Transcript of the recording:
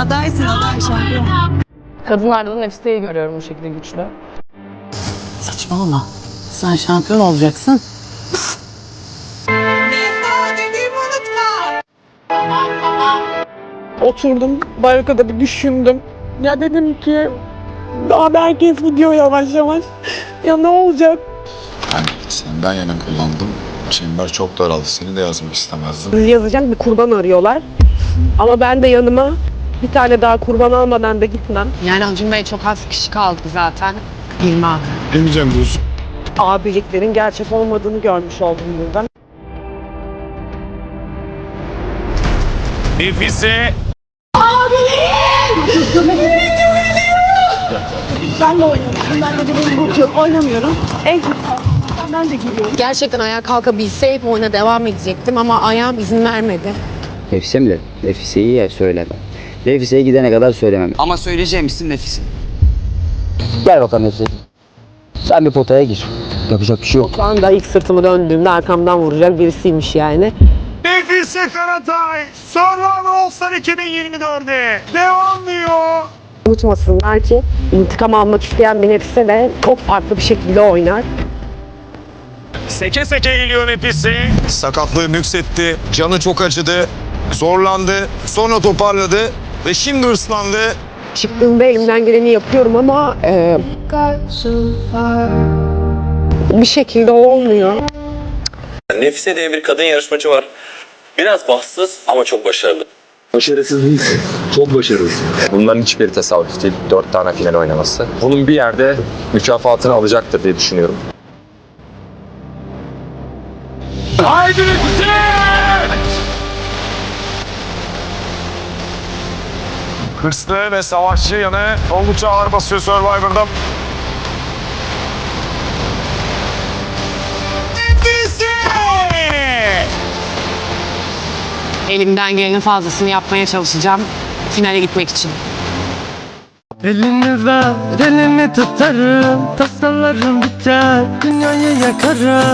Şampiyon. Kadınlarda da Nefise'yi görüyorum bu şekilde güçlü. Saçmalama. Sen şampiyon olacaksın. Oturdum barikada bir düşündüm. Ya dedim ki daha da herkes gidiyor yavaş yavaş. Ya ne olacak? Yani senden yana kullandım. Çember çok daraldı. Seni de yazmak istemezdim. Yazacak bir kurban arıyorlar. Ama ben de yanıma bir tane daha kurban almadan da gitmem. Yani Acun Bey çok az kişi kaldı zaten. Abi. Demeyeceğim diyorsun. Abiliklerin gerçek olmadığını görmüş oldum buradan. Nefise Ben de oynamıyorum. Ben de benim burcu yok. Oynamıyorum. En kötü ben de giriyorum. Gerçekten ayağa kalkabilse hep oyuna devam edecektim ama ayağım izin vermedi. Nefise mi? Nefise'yi ya söyleme. Nefise'ye gidene kadar söylemem. Ama söyleyeceğim isim Nefise. Gel bakalım Nefise. Sen bir potaya gir. Yapacak bir şey yok. Şu anda ilk sırtımı döndüğümde arkamdan vuracak birisiymiş yani. Nefise Karatay Survivor All-Star 2024'de devam diyor. Unutmasınlar ki intikam almak isteyen bir nefise de çok farklı bir şekilde oynar. Seke seke geliyor Nefise. Sakatlığı nüksetti. Canı çok acıdı. Zorlandı. Sonra toparladı. Ve şimdi hırslandı. Çıktığımda elimden geleni yapıyorum ama e, bir şekilde olmuyor. Nefise diye bir kadın yarışmacı var. Biraz bahtsız ama çok başarılı. Başarısız değilsin. Çok başarılısın. Bunların hiçbiri tesadüf değil. Dört tane final oynaması. Bunun bir yerde mükafatını alacaktır diye düşünüyorum. Haydi Nefise! Hırslı ve savaşçı yanı oldukça ağır basıyor Survivor'da. Elimden gelenin fazlasını yapmaya çalışacağım finale gitmek için. Elini ver, elini tutarım. Tasalarım biter, dünyayı yakarım.